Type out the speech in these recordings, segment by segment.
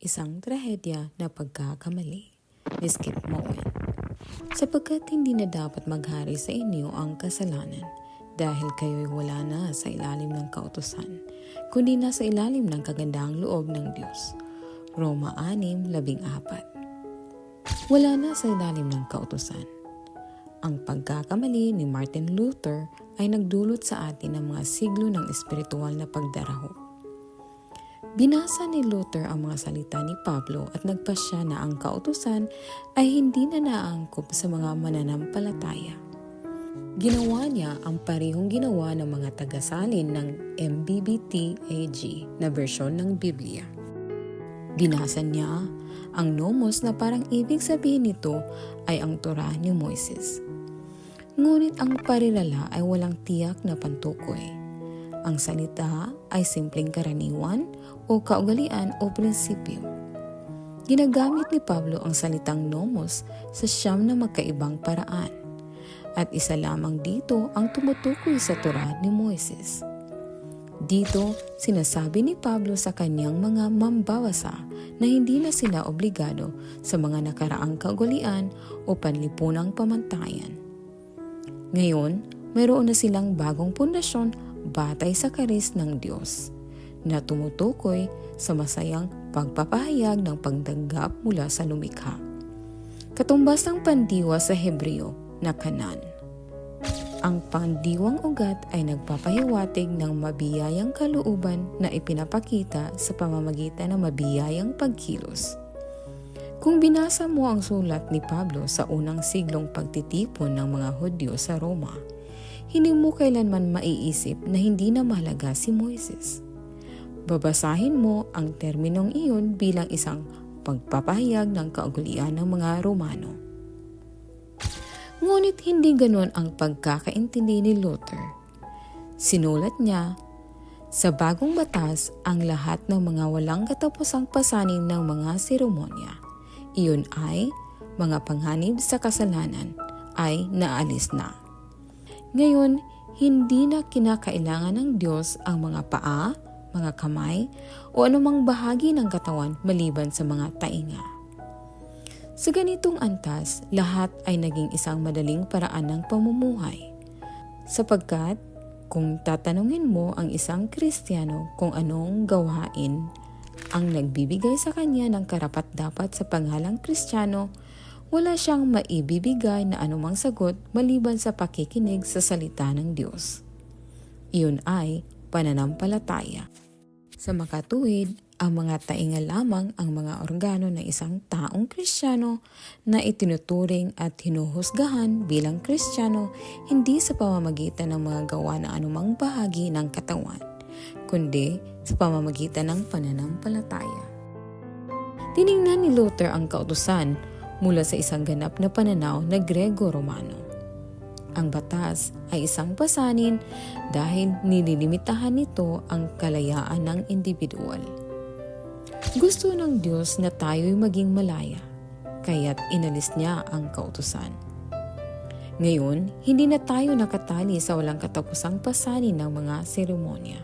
isang trahedya na pagkakamali ni Skip Moen. Sapagkat hindi na dapat maghari sa inyo ang kasalanan dahil kayo'y wala na sa ilalim ng kautusan, kundi nasa ilalim ng kagandahang loob ng Diyos. Roma 6.14 Wala na sa ilalim ng kautusan. Ang pagkakamali ni Martin Luther ay nagdulot sa atin ng mga siglo ng espiritual na pagdaraho. Binasa ni Luther ang mga salita ni Pablo at nagpasya na ang kautusan ay hindi na naangkop sa mga mananampalataya. Ginawa niya ang parehong ginawa ng mga tagasalin ng MBBT-AG na bersyon ng Biblia. Binasa niya ang nomos na parang ibig sabihin nito ay ang Torah ni Moises. Ngunit ang parilala ay walang tiyak na pantukoy. Ang salita ay simpleng karaniwan o kaugalian o prinsipyo. Ginagamit ni Pablo ang salitang nomos sa siyam na magkaibang paraan. At isa lamang dito ang tumutukoy sa Torah ni Moises. Dito, sinasabi ni Pablo sa kanyang mga mambabasa na hindi na sila obligado sa mga nakaraang kaugalian o panlipunang pamantayan. Ngayon, mayroon na silang bagong pundasyon batay sa karis ng Diyos na tumutukoy sa masayang pagpapahayag ng pagdanggap mula sa lumikha. Katumbas ng pandiwa sa Hebreo na kanan. Ang pandiwang ugat ay nagpapahiwatig ng mabiyayang kalooban na ipinapakita sa pamamagitan ng mabiyayang pagkilos. Kung binasa mo ang sulat ni Pablo sa unang siglong pagtitipon ng mga Hudyo sa Roma, hindi mo kailanman maiisip na hindi na mahalaga si Moises. Babasahin mo ang terminong iyon bilang isang pagpapahayag ng kaugalian ng mga Romano. Ngunit hindi ganon ang pagkakaintindi ni Luther. Sinulat niya, sa bagong batas ang lahat ng mga walang katapusang pasanin ng mga seremonya. Iyon ay mga panghanib sa kasalanan ay naalis na. Ngayon, hindi na kinakailangan ng Diyos ang mga paa, mga kamay, o anumang bahagi ng katawan maliban sa mga tainga. Sa ganitong antas, lahat ay naging isang madaling paraan ng pamumuhay. Sapagkat kung tatanungin mo ang isang Kristiyano kung anong gawain ang nagbibigay sa kanya ng karapat dapat sa pangalang Kristiyano, wala siyang maibibigay na anumang sagot maliban sa pakikinig sa salita ng Diyos. Iyon ay pananampalataya. Sa makatuwid, ang mga tainga lamang ang mga organo ng isang taong kristyano na itinuturing at hinuhusgahan bilang kristyano hindi sa pamamagitan ng mga gawa na anumang bahagi ng katawan, kundi sa pamamagitan ng pananampalataya. Tiningnan ni Luther ang kautusan mula sa isang ganap na pananaw na Grego-Romano. Ang batas ay isang pasanin dahil nililimitahan nito ang kalayaan ng individual. Gusto ng Diyos na tayo'y maging malaya, kaya't inalis niya ang kautusan. Ngayon, hindi na tayo nakatali sa walang katapusang pasanin ng mga seremonya.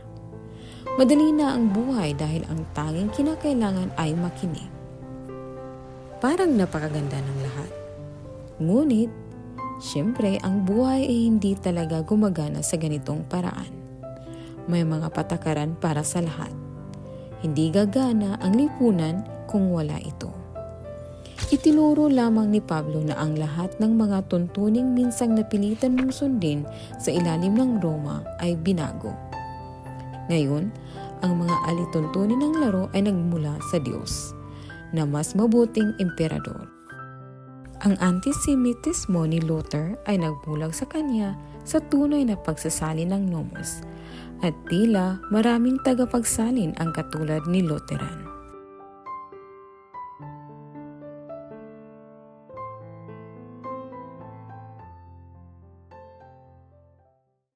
Madali na ang buhay dahil ang tanging kinakailangan ay makinig. Parang napakaganda ng lahat. Ngunit, siyempre ang buhay ay hindi talaga gumagana sa ganitong paraan. May mga patakaran para sa lahat. Hindi gagana ang lipunan kung wala ito. Itinuro lamang ni Pablo na ang lahat ng mga tuntuning minsang napilitan mong sundin sa ilalim ng Roma ay binago. Ngayon, ang mga alituntunin ng laro ay nagmula sa Diyos, na mas mabuting emperador. Ang antisemitismo ni Luther ay nagbulag sa kanya sa tunay na pagsasalin ng nomos, at tila maraming tagapagsalin ang katulad ni Lutheran.